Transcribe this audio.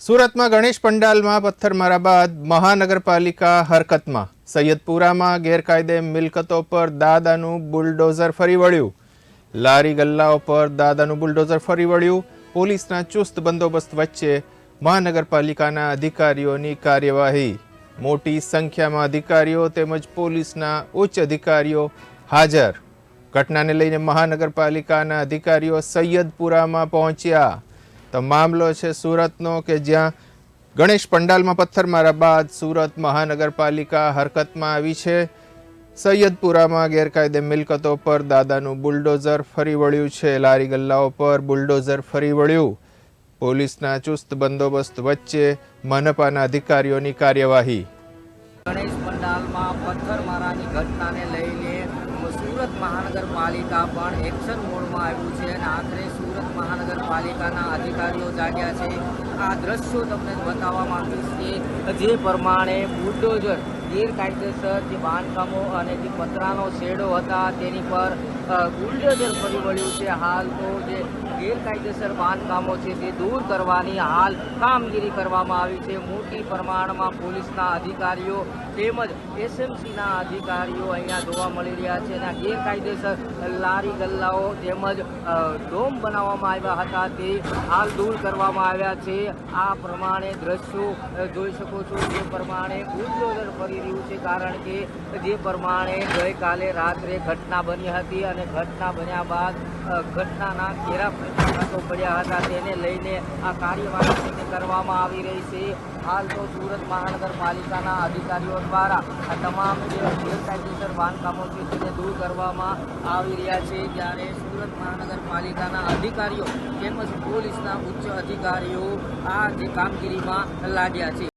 સુરતમાં ગણેશ પંડાલમાં પથ્થરમારા બાદ મહાનગરપાલિકા હરકતમાં. સૈયદપુરામાં ગેરકાયદે મિલકતો પર દાદાનું બુલડોઝર ફરી વળ્યું. લારી ગલ્લાઓ પર દાદાનું બુલડોઝર ફરી વળ્યું. પોલીસના ચુસ્ત બંદોબસ્ત વચ્ચે મહાનગરપાલિકાના અધિકારીઓની કાર્યવાહી. મોટી સંખ્યામાં અધિકારીઓ તેમજ પોલીસના ઉચ્ચ અધિકારીઓ હાજર. ઘટનાને લઈને મહાનગરપાલિકાના અધિકારીઓ સૈયદપુરામાં પહોંચ્યા. તો મામલો છે સુરતનો કે જ્યાં ગણેશ પંડાલમાં પથ્થરમારા બાદ સુરત મહાનગરપાલિકા હરકતમાં આવી છે. સૈયદપુરામાં ગેરકાયદે મિલકતો પર દાદાનું બુલડોઝર ફરી વળ્યું છે. લારી ગલ્લાઓ પર બુલડોઝર ફરી વળ્યું. પોલીસના ચુસ્ત બંદોબસ્ત વચ્ચે મનપાના અધિકારીઓની કાર્યવાહી. ગણેશ પંડાલમાં પથ્થરમારાની ઘટનાને લઈને સુરત મહાનગરપાલિકા પણ એક્શન મોડમાં આવ્યું છે અને આખરે સુરત મહાનગરપાલિકાના અધિકારીઓ જાગ્યા છે. આ દ્રશ્યો તમને બતાવવા માંગીશ કે જે પ્રમાણે બુલડોઝર ગેરકાયદેસર જે બાંધકામો અને જે પતરાનો શેડો હતા તેની પર બુલડોઝર ફરી વળ્યું છે. હાલ તો જે ગેરકાયદેસર બાંધકામો છે તે દૂર કરવાની હાલ કામગીરી કરવામાં આવી છે. મોટી પ્રમાણમાં પોલીસના અધિકારીઓ તેમજ એસએમસીના અધિકારીઓ અહીંયા જોવા મળી રહ્યા છે અને ગેરકાયદેસર લારી ગલ્લાઓ તેમજ ડોમ બનાવવામાં આવ્યા હતા તે હાલ દૂર કરવામાં આવ્યા છે. આ પ્રમાણે દ્રશ્યો જોઈ શકો છો. જે પ્રમાણે બુલડોઝર ફરી રહ્યું છે કારણ કે જે પ્રમાણે ગઈકાલે રાત્રે ઘટના બની હતી અને ઘટના બન્યા બાદ ઘટનાના ઘેરા પ્રત્યાઘાતો પડ્યા હતા. તેને લઈને આ કાર્યવાહી કરવામાં આવી રહી છે. હાલ તો સુરત મહાનગરપાલિકાના અધિકારીઓ દ્વારા આ તમામ જે ગેરકાયદેસર બાંધકામો છે તેને દૂર કરવામાં આવી રહ્યા છે. જ્યારે સુરત મહાનગરપાલિકાના અધિકારીઓ તેમજ પોલીસના ઉચ્ચ અધિકારીઓ આ જે કામગીરીમાં લાગ્યા છે.